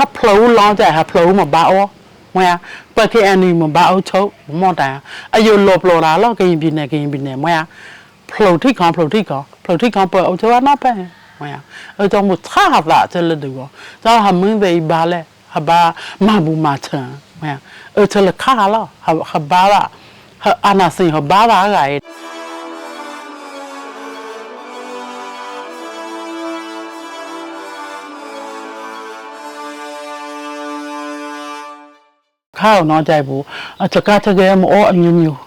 ဟာဖလိုလောင်းကြဟာဖလိုမဘာအောမွေပကေအန်နီမဘာအောချုပ်မော်တန်အယိုလောပလောလာလောကရင်ပြည်နယ်ကရင်ပြည်နယ်မွေဖလိုထိကောင်ဖလိုထိကောင်ဖလိုထိကောင်ပေါ်အောချဝနာပဲမွေအကြောင်းမသာလာတယ်လေဒီကောသာဟာမင်းပဲဘာလဲဟာဘာမဘူမချန်မွေအချလခါလာဟာဟာဘာလာဟာအနာစင်ဟာဘာလာကဲ ခါအောင်တော့ကြိုက်ဘူးအချက်ကတကယ်မောအမျိုးမျိုး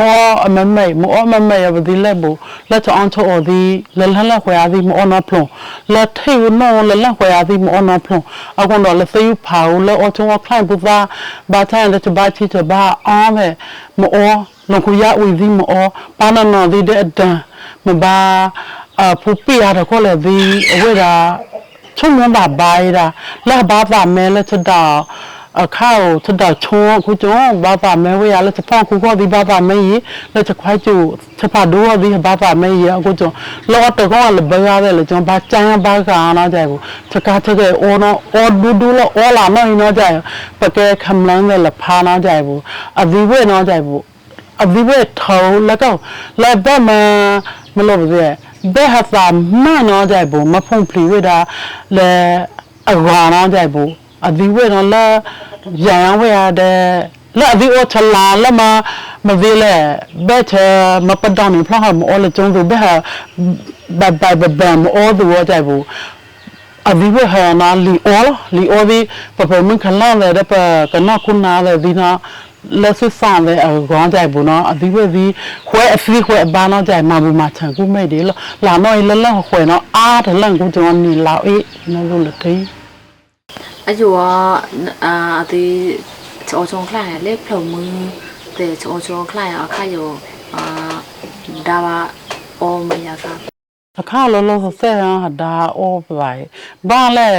မောအမမေမောအမမေရပါဒီလက်ဘူးလက်ချောင်းချောဒီလလလခွေအဒီမောနာဖလုံလက်ထေနောလလခွေအဒီမောနာဖလုံအကွန်တော့လက်သေးဖာဦးလက်အချုံခလိုက်ပူပါဘာတန်လက်ချဘာချီချဘာအောင်မေမောနကူရဝီဒီမောပါနနာဒီတဲ့အတန်မဘာအဖူပီရတော့ခေါ်လေဒီအဝဲတာချုံမပါပါရလာဘာသာမဲလက်ချတော့ အခါကိုချတာချုံခုကျုံဘာသာမဲဝရလက်ချဖောက်ခုခေါ်ဒီဘာသာမဲရလက်ချခွိုက်ကျချပါဒိုဒီဘာသာမဲရအခုကျုံလောတကောလဘရတဲ့လေကျုံဘာချမ်းဘာကနာကြဘူးချကာချကေအောနောအောဒူဒူလောအောလာနော်နော်ကြပကဲခမလန်းတဲ့လဖာနာကြဘူးအဒီဝဲနော်ကြဘူးအဒီဘက်ထောင်းလက်ကောလက်ဘက်မှာမလို့ပြည့်ဘက်ဟာသာမနော်ကြိုက်ဘူးမဖုန်ဖလီဝတာလဲအဝါနော်ကြိုက်ဘူးအဒီဝဲနော်လဲရ န်ဝဲရတဲ့လက်အဒီအချလာလက်မမသေးလဲဘက်ချမပဒေါင်းနေဖလားမအော်လကျုံးသူဘက်ဟာဘက်ဘက်ဘက်ဘက်မအော်သူကြိုက်ဘူးအဒီဘဟာနာလီအောလီအောဒီပပမခလာတဲ့ပကနကုနာတဲ့ဒီနာလက်ဆဆန်တဲ့အကောင်းကြိုက်ဘူးနော်အဒီဘဒီခွဲအဖီခွဲအဘာနော်ကြိုက်မှာဘူးမှာချန်ကူမိတ်တယ်လာနော်လလခွဲနော်အားတလန့်ကူကျွန်တော်နီလာအေးနော်လို့လက်သေး အယောအာဒီချောချောခလာလေဖလုံမူတဲ့ချောချောခလာအခါယောအာဒါဝအောမယာကအခါလောလောဆဲဟန်ဒါအောပိုင်ဘာလဲ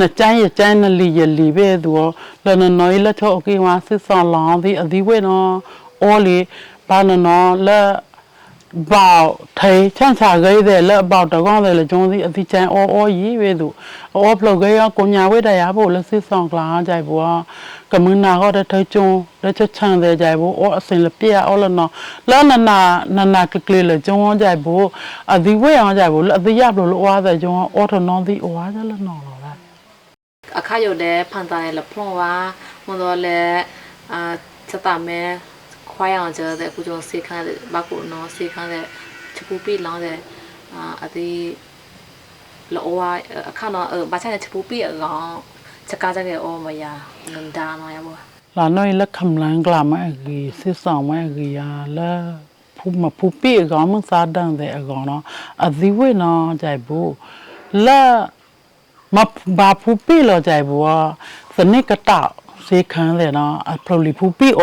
နကျိုင်းရကျိုင်းနလီရလီပဲသူရောလနနော်ရလက်ချောအကေဝါဆစ်ဆောင်လောင်းဒီအဒီဝဲနော်အောလေဘာနော်လဲ ဘောက်ထေချမ်းစာခဲ့တဲ့လက်ဘောက်တကောင်းတယ်လေကျုံးစီအတိချန်အော်အော်ရီပဲသူအော်ဖလုတ်ခဲ့ရကိုညာဝဲတရားဖို့လက်စစ်ဆောင်ကလာကြိုက်ဘောကမနာတော့တဲ့ထဲကျုံလက်ချချန်တဲ့ကြိုက်ဘောအော်အစင်လပြအော်လနော်လာနနာနနာကကလေးလေကျုံကြိုက်ဘောအဒီဝဲအောင်ကြိုက်ဘောအတိရဘလို့လောအားတဲ့ကျုံအော်ထနော်ဒီအော်အားကြလနော်လောလားအခါယောတဲ့ဖန်တာရဲ့လဖလုံဝါမတော်လေအာစတာမဲ 화양 저데 구조 세칸데 막고 노 세칸데 치부피 라데 아디 로와 아카노 바찬데 치부피 랑 착가자게 오마야 는다노야 뭐 라노이 라 캄랑 글라마기 세상마기야 라 ဖူမဖူပေကောင်မစားတန်တဲ့အကောင်တော့အသီးဝိနော်ကြိုက်ဘူးလာမဘာဖူပေလောကြိုက်ဘူးစနစ်ကတောက်စေခန်းတယ်နော်အပရိုလီဖူပေဩ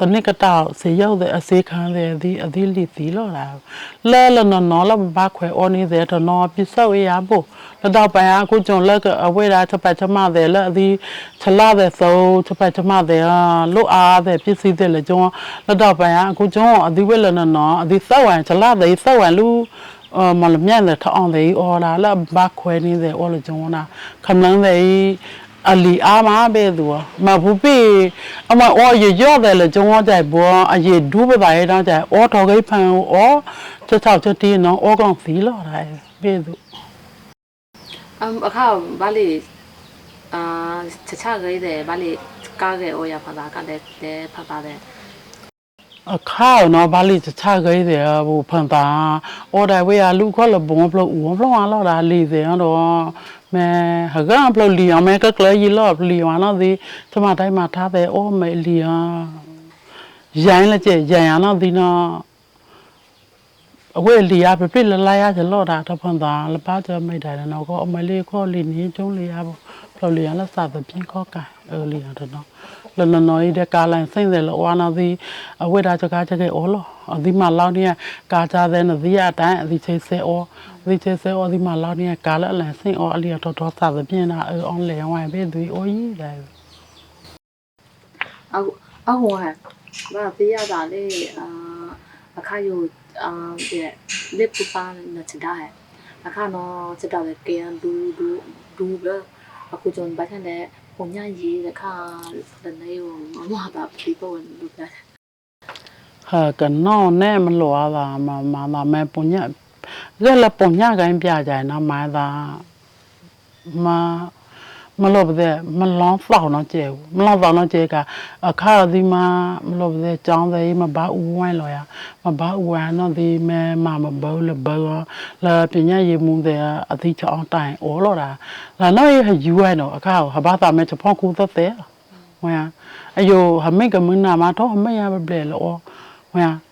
on a ta on se yo la phai thong le lo wa jong a di li on phu pi ha tho တနစ်ကတောက်စေရောက်တဲ့အစေခန်းတဲ့ဒီအဒီလီတီလောလာလဲလနော်နော်လဘခွဲအော်နေတဲ့တော့နော်ပြစောက်ရဖို့လတော့ပိုင်အခုကျွန်လက်ကအဝေးတာချက်ပတ်ချမတဲ့လက်အဒီချလာတဲ့သုံးချက်ပတ်ချမတဲ့လွတ်အားတဲ့ပစ္စည်းတဲ့လေကျွန်လတော့ပိုင်အခုကျွန်အဒီဝဲလနော်နော်အဒီစောက်ဝိုင်ချလာတဲ့စောက်ဝိုင်လူအမလမြတ်တဲ့ထောင်းတဲ့အော်လာလဘခွဲနေတဲ့အော်လေကျွန်နာခမလန်းတဲ့ အလီအားမပဲသူမဘူးပြီအမအော်ရရော့တယ်လေကျုံတော့ကြိုက်ဘောအရေဒူးပပါရဲတော့ကြိုက်အော်တော်ကိဖန်အော်ချက်ချောက်ချက်တီးနော်အော်ကောင်သီလော်တာပဲသူအမ်အခါဘာလီအာချချခဲ့တဲ့ဘာလီကားခဲ့အော်ရဖတာကလည်းတဲ့ဖတာ တဲ့အခါနော်ဘာလီချက်ချခဲ့တယ်ဘူဖန်တာအော်တိုင်ဝေးရလူခေါ်လဘုံဖလို့ဦးဖလို့အောင်လာလီတယ်တော့မဲဟကံဖလို့လီအောင်မဲကကလေးရီလော့လီအောင်နော်ဒီကျမတိုင်းမှာထားတယ်အော်မဲလီအောင်ရိုင်းလက်ကျရိုင်းရနော်ဒီနော်အဝဲလီယာပြပြလလာရကြလောတာတဖန်တာလပါကြမိတ်တယ်နော်ကောအမလေးခေါ်လီနေကျုံးလီယာပေါ့ဖလိုလီယာလက်စားသဖြင့်ခေါ်ကန်အဲလီယာတော့ လနနော်ဤတဲ့ကာလိုင်းစိမ့်တယ်လောဝါနာဒီအဝဲတာကြကားကြကေအော်လောအဒီမလောက်နေကာကြတဲ့နဒီယာတန်အဒီချေဆေအော်အဒီချေဆေအော်ဒီမလောက်နေကာလအလန်စိမ့်အော်အလီယာတော့တော့စားသဖြင့်နာအွန်လေဝိုင်းပဲဒီအိုကြီးတယ်အခုအဟောဟဲ့ဘာပြရတာလေအာအခါယူအာတဲ့လက်ပူပါနချဒါဟဲ့အခါနော်ချဒါလေကေန်ဒူဒူဒူဘအခုကျွန်ဘာထန်တဲ့ ပုံညာရေးတဲ့ခါတဲ့နေရောမမတာပြပေါ်လူကဟာကနောနဲ့မလောတာမမလာမဲပုံညလဲလပုံညကိုင်းပြကြရင်နော်မာသာမ မလို့ပါတဲ့မလောင်းဖောက်တော့ကျဲမလောင်းဖောက်တော့ကျဲကအခါဒီမှာမလို့ပါတဲ့ចောင်းသေးမဘာဦးဝိုင်းလောရမဘာဦးဝိုင်းတော့ဒီမဲမမဘောလဘောလာပညာရေးမှုတဲ့အတိချောင်းတိုင်ဩလောတာလာတော့ရယူရတော့အခါဟဘာသာမဲချဖောက်ကူသက်တဲ့ဝါအယိုဟမိတ်ကမနာမတော့မရဘလဲလောဝါ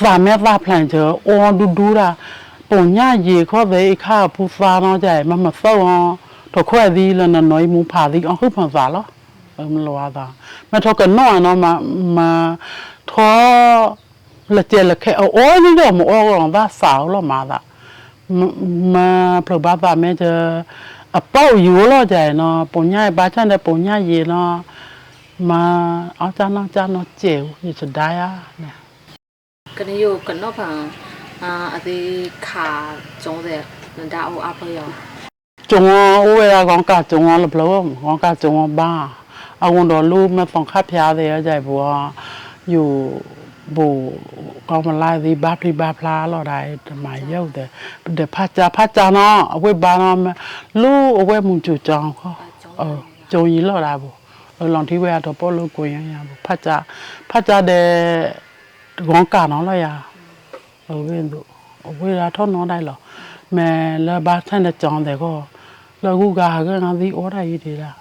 ဒီတိချချာလောဝါတိုင်းပကမလန်လေးကိုမဲချက်တော့ဝဲသူဝန်ကြဘောဘေးယူတဲ့ကပောင်ယူအဖောင်ကိုကိုတဲ့စနေဖာတို့လူဝီခိုင်အောနော်ဖိုင်တာအယုအခါယုအောနော်ကမလန်တဲ့နော်လောလိသာစာမဲသားဖလန်ချေအော်ဒူဒူရာပုံညရေခေါ်တဲ့အခါပူစာတော့ကြဲမမစောအောင်တော့ခွဲသည်လနနွိုင်းမူဖာသည်အခုဖန်စာလောမလောတာမတော့ကနော်နော်မမထောလက်ကျလက်ခဲအော်ဒီတော့မအော်တော့ဒါစာလောမာတာမပြဘာပါမဲချအပေါ့ယူလောကြဲနော်ပုံညဘာချန်တဲ့ပုံညရေနော်မအောင်ချာနော်ချာနော်ကျေဦးဒီဒါယာနဲ့ ကနေယကနော့ဖန်အာအသေးခါကျုံးတဲ့ဒါအိုအဖေရော จงโอเวลาของกาจงลบลบของกาจงบ้าเอาวันดอลูมาสองข้าพยาเลยใจบัวอยู่บูก็มาไล่ดีบ้าพลีบ้าพลาเราได้ทำไมเยอะแต่เดี๋ยวพัดจาพัดจาเนาะเอาไว้บ้านเนาะลูเอาไว้มุงจูจองเขาเออจงยีเราได้บุเออลองที่เวลาตัวป้อลูกกูยังยังพัดจาพัดจาเดของกาเนาะเราอย่าเอ တကောကနော်လာရလောကင်းတို့အဝေးရာထောင်းနော်တိုင်းလောမဲလာဘာဆန်တဲ့ကြောင်းတဲ့ကောလောကူကဟာကငါဒီအော်ဒါရေးတယ်လား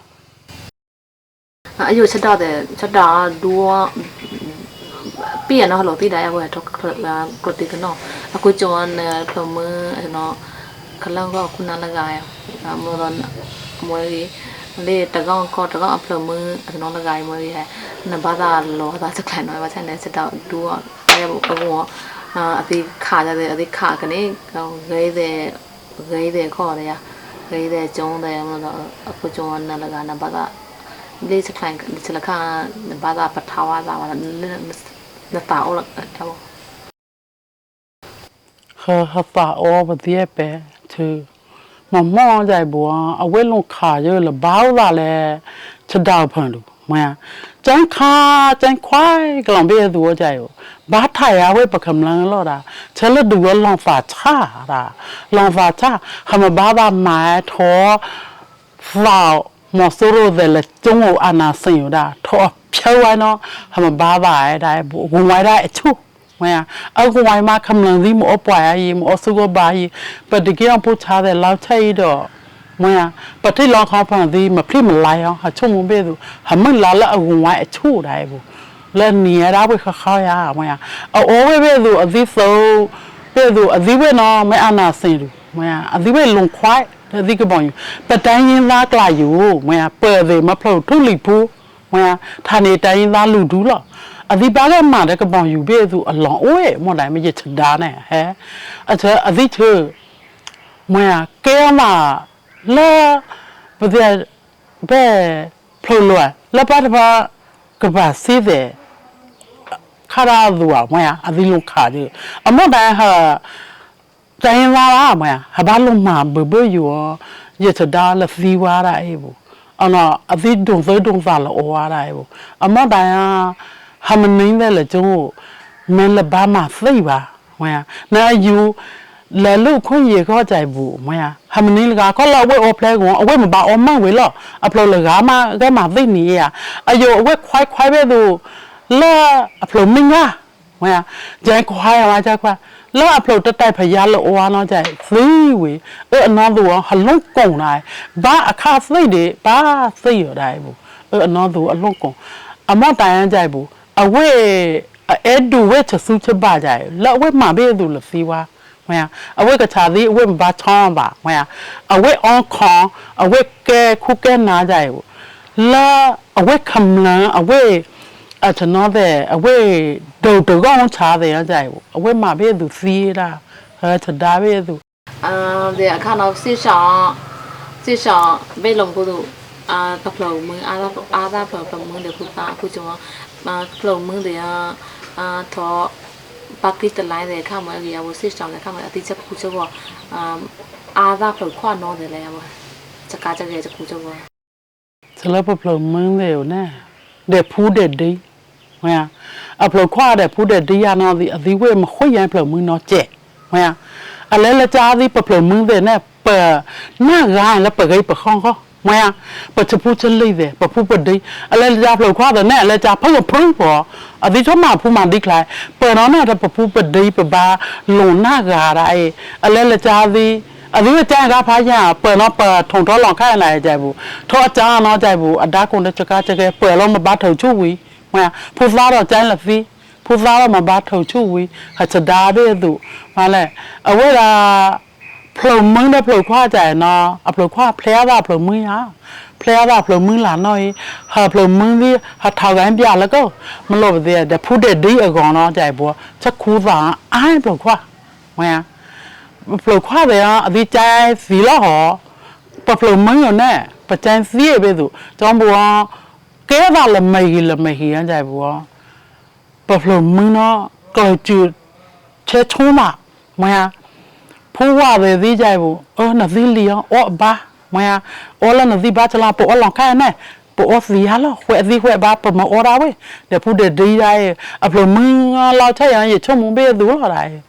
အယုချက်တဲ့ချက်တာဒူဝပြရနော်လို့သိတာရကွာတော့ကတိကနော်အခုကျောင်းတော့မနော်ခလန်ကခုနလကရမောရမောရီ လေတကောင်ကောတကောင်အဖလမနော်လကရမွေရနဘာသာလောသာစကလန်နော်ဘာချန်တဲ့ချက်တော့ဒူရဘဘောအာအတိခါကြတဲ့အတိခါကနေရဲတဲ့ရဲတဲ့ခေါ်တယ်ရဲတဲ့ကျုံတယ်မလို့အခုကျုံနလကနဘာသာလေးစခိုင်ဒီစလခါဘာသာပထာဝါသာဝါနတာအောလအဘောခခပါအောဘဒီပဲသူ မမောကြိုင်ဘောအဝဲလုံးခါရလဘောက်လာလဲချက်တော့ဖန်လို့မယကျန်ခါကျန်ခွိုင်ကလံဘေသူကြိုင်ဘာထိုင်ရဝဲပကမလန်လောတာချဲလဒူလောင်ဖာချာတာလောင်ဖာချာခမဘာဘာမိုင်ထောဖောက်မဆိုရိုတယ်လေကျုံအနာစင်ရတာထောဖြောဝိုင်းတော့ခမဘာဘာအဲဒါဘူးဝိုင်းได้အချု မယအခုဝိုင်းမှာခမလန်ဒီမအပွားရည်မအဆုကဘာယီပတကီအောင်ပို့ချတဲ့လောက်ချိတော့မယပတိလောခေါဖန်ဒီမဖိမလိုက်အောင်ဟာချုံမဘေသူဟမလာလာအဝိုင်းအချုတိုင်းဘူးလဲနေရတာဘခခရမယအောဝဲဘေသူအသီးဆုံးဘေသူအသီးဝဲနော်မဲအနာစင်လူမယအသီးဝဲလုံခွိုက်ဒီကဘောင်ပတိုင်းရင်သားကလာယူမယပယ်သေးမဖလို့ထုလိဖူးမယဌာနေတိုင်းရင်သားလူဒူးလော အဒီပါကမှတဲ့ကပောင်ယူပေးသူအလောင်းအိုးရဲ့မော်တိုင်းမရချဒါနဲ့ဟဲအချအဒီချေမယကဲမလာဘယ်ဘယ်ဖလို့လောလပတ်ပါကပါစီးတဲ့ခါရာသူอ่ะမယအဒီလုံးခါတယ်အမော်တိုင်းဟာတိုင်းလာပါမဟာဘာလုံးမှာဘဘယူရချဒါလဖီဝါရာအေဘူးအနော်အသီးဒုံသဒုံသာလောဝါရာအေဘူးအမတိုင်ဟာ မနင်းတဲ့လေကျုံမန်လဘာမသိပါမဟာနာယူလာလုခွင့်ရခေါ်ကြိုက်ဘူးမဟာဟာမနင်းလကခေါ်လာဝဲအော်ဖလဲကောအဝဲမပါအော်မဝဲလောအပလိုလကမကမသိနေရအယိုအဝဲခွိုက်ခွိုက်ပဲသူလာအပလိုမင်းကမဟာကျန်ခွိုက်ရမှာကြခွာလောအဖလို့တက်တိုက်ဖရလို့ဝါတော့ကြိုက်သီးဝေအဲ့အနော်သူဟလုံးကုံတိုင်းဘာအခါစိတ်တွေဘာစိတ်ရတိုင်းဘူးအဲ့အနော်သူအလုံးကုံအမော့တိုင်ရကြိုက်ဘူး အဝဲအဲဒူဝဲချဆူချပါကြတယ်လက်ဝဲမှာဘေးသူလစီဝါမယာအဝဲကချာသည်အဝဲမဘာချောင်းပါမယာအဝဲအွန်ခွန်အဝဲကဲခုကဲနာကြရလာအဝဲခမလန်အဝဲအတနောတဲ့အဝဲဒုတ်တကောင်ချာတယ်ကြရအဝဲမှာဘေးသူစီလာဟဲ့တဒါဘေးသူအာဒီအခါနောက်စစ်ဆောင်စစ်ဆောင်ဘေးလုံးကိုတို့အာကပလုံမင်းအာသာအာသာပလုံမင်းလေခုပါအခုကျော် အာပလုံမင်းတွေအာထောပါကစ်တလိုင်းတဲ့ခါမှအကြီးအဝစစ်ဆောင်တဲ့ခါမှအတိချက်ခုကျော်အာအာသာပလုံခွာနော်တယ်လေအဝစကားကြတဲ့ခုကျော်စလပပလမင်းလေနဲ့တဲ့ဖူးတဲ့ဒီမယာအပလခွာတဲ့ဖူးတဲ့ဒီရနာဒီအဒီဝဲမခွရင်ပလမင်းတော့ကျဲမယာအလဲလချာဒီပပလမင်းတဲ့နဲ့ပနာဂိုင်းလပဂိပခေါခေါ မယာပချပူချလေးတဲ့ပပူပဒီအလဲလချာပလခွာတဲ့နဲ့အလဲချာဖုံဖုံပေါ်အဒီချမဖူမဒီကလိုက်ပရောနာတဲ့ပပူပဒီပဘာလုံနာဂါရိုင်အလဲလချာဒီအဒီကြံကဖားရပယ်တော့ပထုံတော့လောင်ခိုင်းလာကြဘူးထောအချာတော့ကြဘူးအဒါကုန်တဲ့ချကချကပယ်တော့မဘတ်ထုံချူဝီမယာဖူသားတော့ကျန်းလဖီဖူသားတော့မဘတ်ထုံချူဝီဟချဒါဘေသူမလဲအဝဲလာ พลมึงได้พลคว้าใจนะอพลคว้าเพลียว่าพลมึงอ่ะเพลียว่าพลมึงหลานน้อยหาพลมึงที่หาทากันเปียแล้วก็มันหลบเดียแต่พูดเด็ดดีอะก่อนเนาะใจบัวชักคูสาอ้ายพลคว้าไม่อ่ะพลคว้าเลยอ่ะดีใจสีละหอปพลมึงอยู่แน่ประจันสีไปดูจอมบัวแก้ว่าละไม่ละไม่เฮียใจบัวปพลมึงเนาะก็จุดเช็ดชุ่มอ่ะไม่อ่ะ ဖိုးဝပဲသေးကြဘူးအော်နသီလီယောအော်ဘာမယာအော်လနသီဘာချလာပေါ်လောင်ခိုင်းနဲ့ပေါ်စီရလာခွဲသီခွဲဘာပမအော်ရာဝဲတဲ့ဖူတဲ့ဒီရဲအပလမန်လောက်ချက်ရရင်ချုံမဘေးသူလာတယ်